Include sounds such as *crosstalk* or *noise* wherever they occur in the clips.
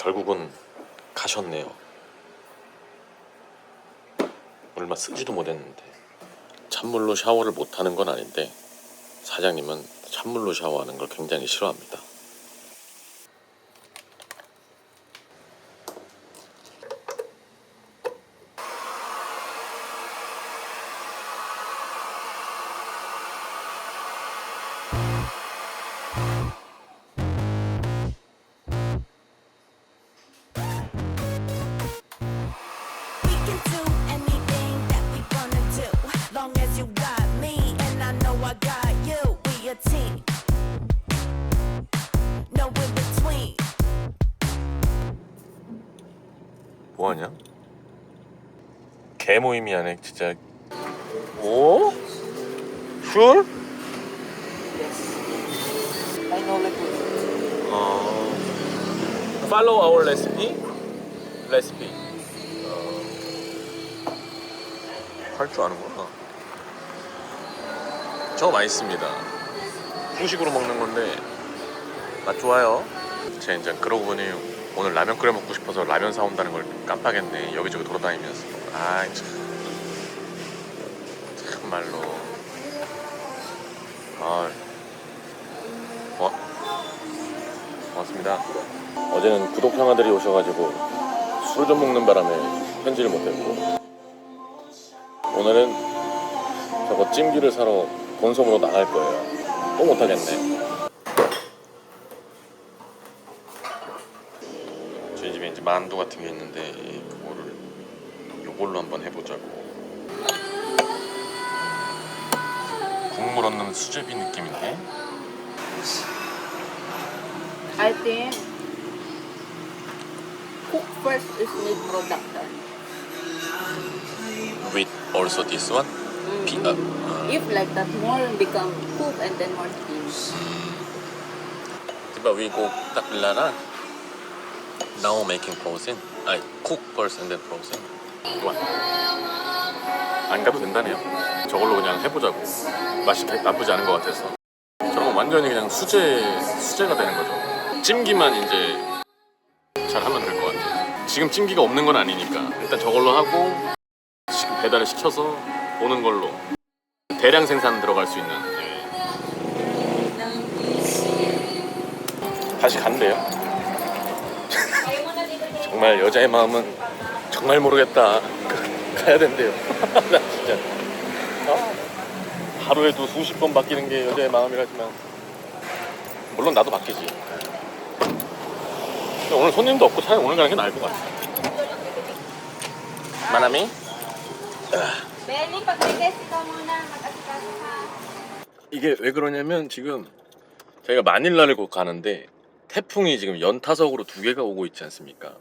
결국은 가셨네요. 얼마 쓰지도 못했는데 찬물로 샤워를 못하는 건 아닌데 사장님은 찬물로 샤워하는 걸 굉장히 싫어합니다. 뭐하냐? 개 모임이 안에 진짜 오? 슈얼? I know 어... Follow our recipe? recipe 할 줄 아는구나 저거 맛있습니다 후식으로 먹는 건데 맛 좋아요 제가 이제 그러고 보니 오늘 라면 끓여 먹고 싶어서 라면 사온다는 걸 깜빡했네. 여기저기 돌아다니면서. 아이 참. 참말로. 아. 어? 고맙습니다. 어제는 구독 형아들이 오셔가지고 술 좀 먹는 바람에 편지를 못했고. 오늘은 저거 찜기를 사러 본섬으로 나갈 거예요. 또 못하겠네 만두 같은 게 있는데 그거를 요걸로 한번 해보자고 국물 없는 수제비 느낌인데 I think cook first is need product done. with also this one 피, 아, If like that more become cook and then more steam. Diba we go Taklana now making frozen I cook first and then frozen 안 가도 된다네요. 저걸로 그냥 해보자고. 맛이 나- 나쁘지 않은 것 같아서. 저런 건 완전히 그냥 수제 수제가 되는 거죠. 찜기만 이제 잘 하면 될 것 같아요. 지금 찜기가 없는 건 아니니까. 일단 저걸로 하고 지금 배달을 시켜서 오는 걸로. 대량 생산 들어갈 수 있는. 다시 간대요. 정말 여자의 마음은 정말 모르겠다. 가야 된대요. *laughs* 나 진짜 아, 하루에도 수십 번 바뀌는 게 여자의 마음이라지만 물론 나도 바뀌지. 오늘 손님도 없고 차라리 오늘 가는 게 나을 것 같아. 마나미? 이게 왜 그러냐면 지금 저희가 마닐라를 곧 가는데 태풍이 지금 연타석으로 두 개가 오고 있지 않습니까?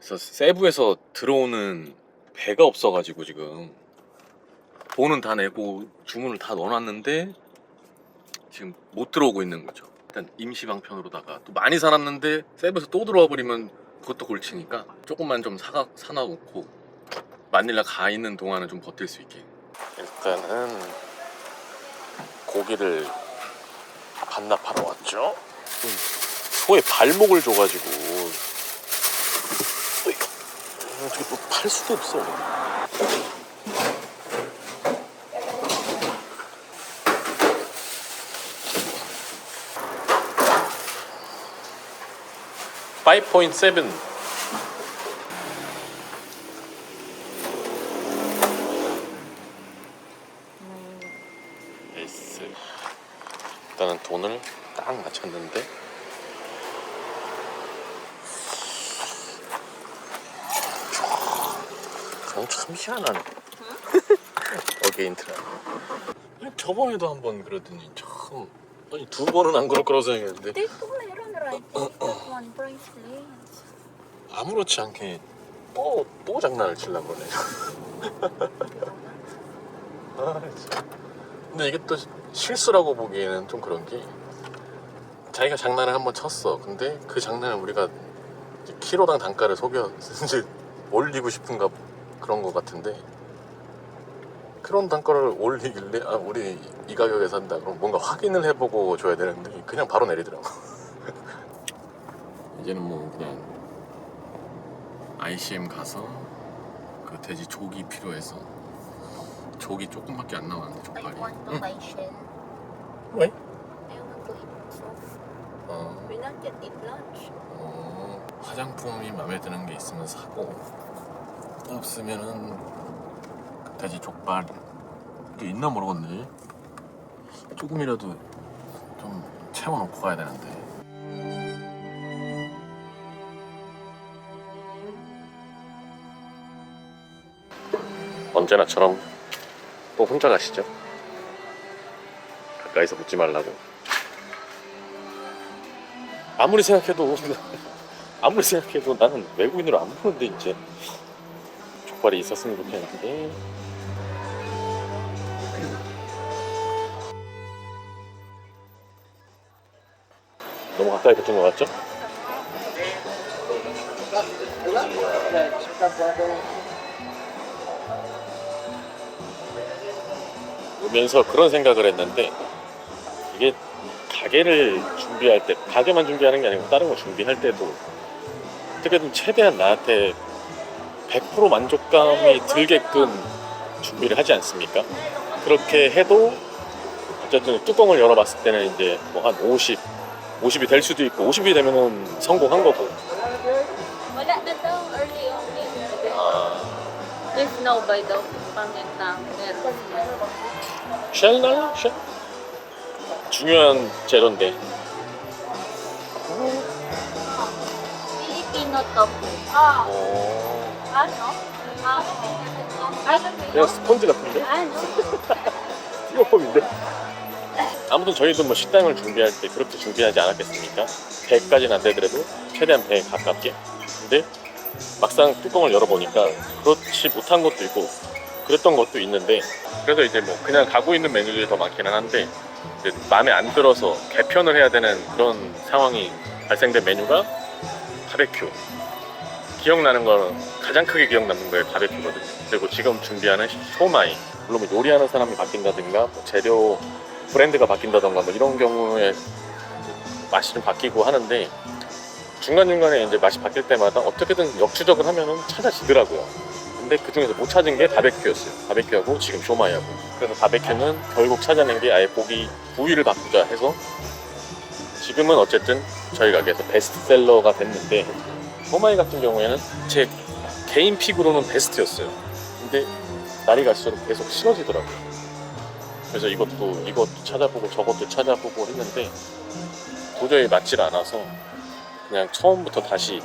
그래서 세부에서 들어오는 배가 없어가지고 지금 돈은 다 내고 주문을 다 넣어놨는데 지금 못 들어오고 있는 거죠. 일단 임시 방편으로다가 또 많이 살았는데 세부에서 또 들어와 버리면 그것도 골치니까 조금만 좀 사가 사놔놓고 마닐라 가 있는 동안은 좀 버틸 수 있게. 일단은 고기를 반납하러 왔죠. 음, 소의 발목을 줘가지고 음, 저기 뭐팔 수도 없어. (5.7) 에이스 일단은 돈을 딱 맞췄는데 그건 참 희한하네. 어게인 트라. 저번에도 한 번 그러더니 참 아니 두 번은 안 그럴 거라고 생각했는데. Take one price list. 아무렇지 않게 또, 또 장난을 치려고 그러네. *laughs* 아, 진짜. 근데 이게 또 실수라고 보기에는 좀 그런 게 자기가 장난을 한번 쳤어. 근데 그 장난을 우리가 이제 키로당 단가를 속여 *laughs* 이제 올리고 싶은가 그런 거 같은데 그런 단가를 올리길래 아 우리 이 가격에 산다 그럼 뭔가 확인을 해보고 줘야 되는데 그냥 바로 내리더라고 *laughs* 이제는 뭐 그냥 ICM 가서 그 돼지 족이 필요해서 족이 조금밖에 안 나왔는데 족발이. 응. 왜? 어. 어, 화장품이 마음에 드는 게 있으면 사고 없으면은 그 돼지 족발 또 있나 모르겠네. 조금이라도 좀 채워놓고 가야 되는데. 언제나처럼 또 혼자 가시죠. 가까이서 붙지 말라고. 아무리 생각해도 *laughs* 아무리 생각해도 나는 외국인으로 안 보는데 이제 족발이 있었으면 좋겠는데 너무 가까이 붙은 것 같죠? 오면서 그런 생각을 했는데 이게 가게를 준비할 때 가게만 준비하는 게 아니고 다른 거 준비할 때도 어떻게든 최대한 나한테 100% 만족감이 들게끔 준비를 하지 않습니까? 그렇게 해도 어쨌든 뚜껑을 열어봤을 때는 이제 뭐 한 50, 50이 될 수도 있고 50이 되면은 성공한 거고. 아, If no by daw, pangit na. Meron. 쉘 날라? 쉘? 중요한 재료인데 Filipino tofu. Ah, 어... 그냥 스펀지 같은데? 식료품인데? 아무튼 저희도 뭐 식당을 준비할 때 그렇게 준비하지 않았겠습니까? 100까지는 안 되더라도 최대한 100에 가깝게 근데 막상 뚜껑을 열어보니까 그렇지 못한 것도 있고 그랬던 것도 있는데 그래서 이제 뭐 그냥 가고 있는 메뉴들이 더 많기는 한데 이제 마음에 안 들어서 개편을 해야 되는 그런 상황이 발생된 메뉴가 바베큐 기억나는 거는 가장 크게 기억 남는 거에 바베큐거든요 그리고 지금 준비하는 쇼마이 물론 뭐 요리하는 사람이 바뀐다든가 뭐 재료 브랜드가 바뀐다던가 뭐 이런 경우에 맛이 좀 바뀌고 하는데 중간중간에 이제 맛이 바뀔 때마다 어떻게든 역추적을 하면은 찾아지더라고요. 근데 그 중에서 못 찾은 게 바베큐였어요. 바베큐하고 지금 쇼마이하고. 그래서 바베큐는 결국 찾아낸 게 아예 고기 부위를 바꾸자 해서 지금은 어쨌든 저희 가게에서 베스트셀러가 됐는데 쇼마이 같은 경우에는 제 개인 픽으로는 베스트였어요. 근데 날이 갈수록 계속 싫어지더라고요. 그래서 이것도 이것도 찾아보고 저것도 찾아보고 했는데 도저히 맞질 않아서 그냥 처음부터 다시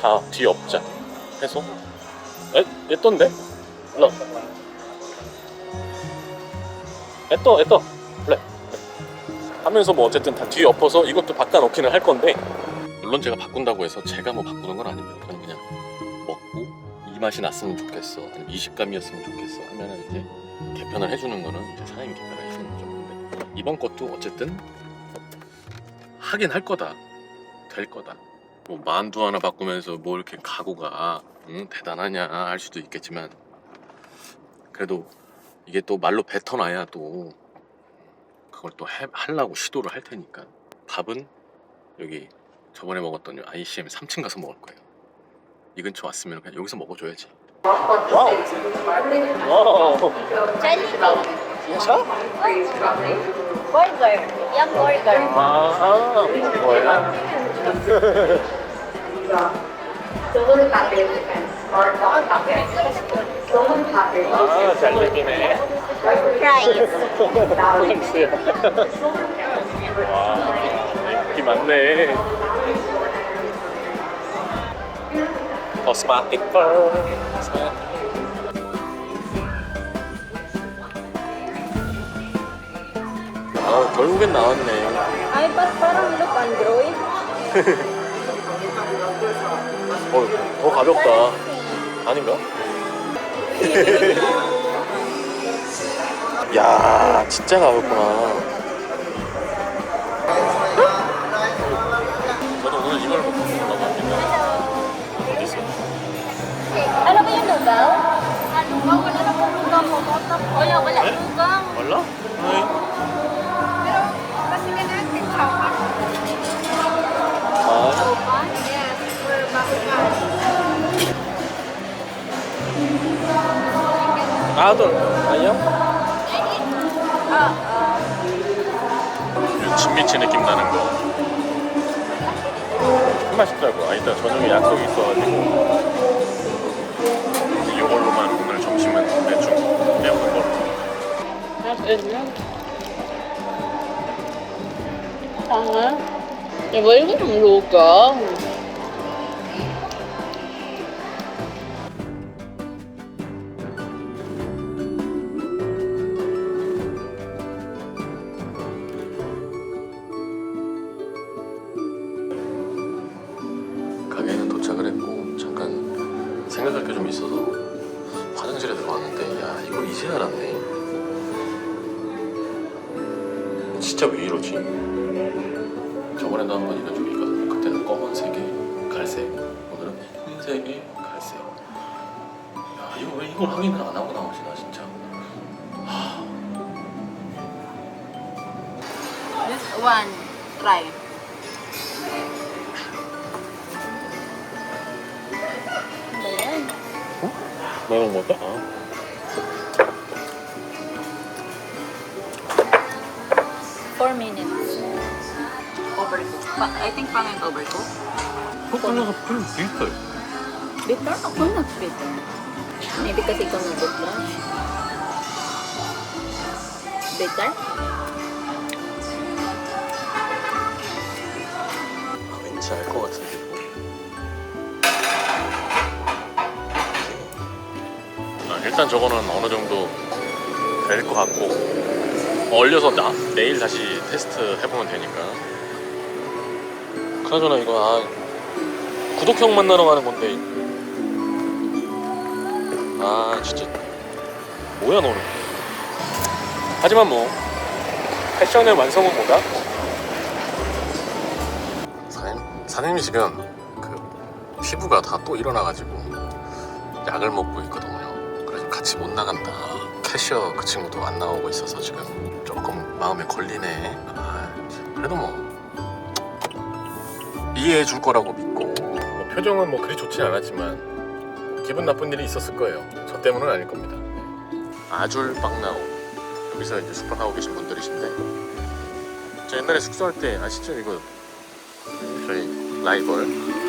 다 뒤엎자 해서 에? 했던데? 일로 에떠 에떠 그래 하면서 뭐 어쨌든 다 뒤엎어서 이것도 바꿔놓기는 할 건데 물론 제가 바꾼다고 해서 제가 뭐 바꾸는 건 아닙니다. 저는 그냥 먹고 이 맛이 났으면 좋겠어 아니면 이 식감이었으면 좋겠어 하면은 이제 개편을 해주는 거는 이제 사장님이 개편을 해주는 거죠. 근데 이번 것도 어쨌든 하긴 할 거다. 될 거다. 뭐 만두 하나 바꾸면서 뭐 이렇게 각오가 응, 대단하냐 할 수도 있겠지만 그래도 이게 또 말로 뱉어놔야 또 그걸 또 해, 하려고 시도를 할 테니까. 밥은 여기 저번에 먹었던 요 ICM 3층 가서 먹을 거예요 이 근처 왔으면 그냥 여기서 먹어줘야지 와우 와우 Burger. Yung burger. 아 뭐야 아잘 생기네. 프랑스야. 와, 많네. 코스마틱 펄. 아, 결국엔 나왔네. Ba't parang look Android? 어, 더 가볍다. 아닌가? *laughs* 야, 진짜 가볍구나. Wala, wala. Eh? Lugang. Wala? Ay. Pero, kasi nga natin, chowpan. Ah. Chowpan? Yes, for bakugan. Ah, ito. Ayaw? Ah, ah. 진미치 느낌 나는 거. 맛있더라고. 아니다, 저녁에 약속이 있어가지고. Tanga. Ya, boleh ko ng lugaw. 가게에 진짜 왜 이러지? 저번에도 한번 이런 적이 있거든요 그때는 검은색에 갈색 오늘은 흰색에 갈색 야 이거 왜 이걸 확인을 안 하고 나오지 나 진짜 This one, try. Ba yan? 먹은 거다? 아. Pa I think. 속 걸려서 풀 비슷해 Bitter? Ako not bitter. Maybe kasi ikaw nag-blush. Bitter? 아, 왠지 알 것 같은데. 아, 일단 저거는 어느 정도 될 것 같고 얼려서 나, 내일 다시 테스트 해보면 되니까 그나저나 이거 아, 구독형 만나러 가는 건데 아 진짜 뭐야 너는 하지만 뭐 패션의 완성은 뭐다? 사장님, 사장님이 지금 그 피부가 다 또 일어나가지고 약을 먹고 있거든요. 그래서 같이 못 나간다. 캐셔 그 친구도 안 나오고 있어서 지금 조금 마음에 걸리네. 아, 그래도 뭐 이해해 줄 거라고 믿고. 뭐 표정은 뭐 그리 좋진 않았지만 기분 나쁜 일이 있었을 거예요. 저 때문은 아닐 겁니다. 아줄 빵나오. 여기서 이제 숙박 하고 계신 분들이신데. 저 옛날에 숙소할 때 아시죠? 이거. 저희 라이벌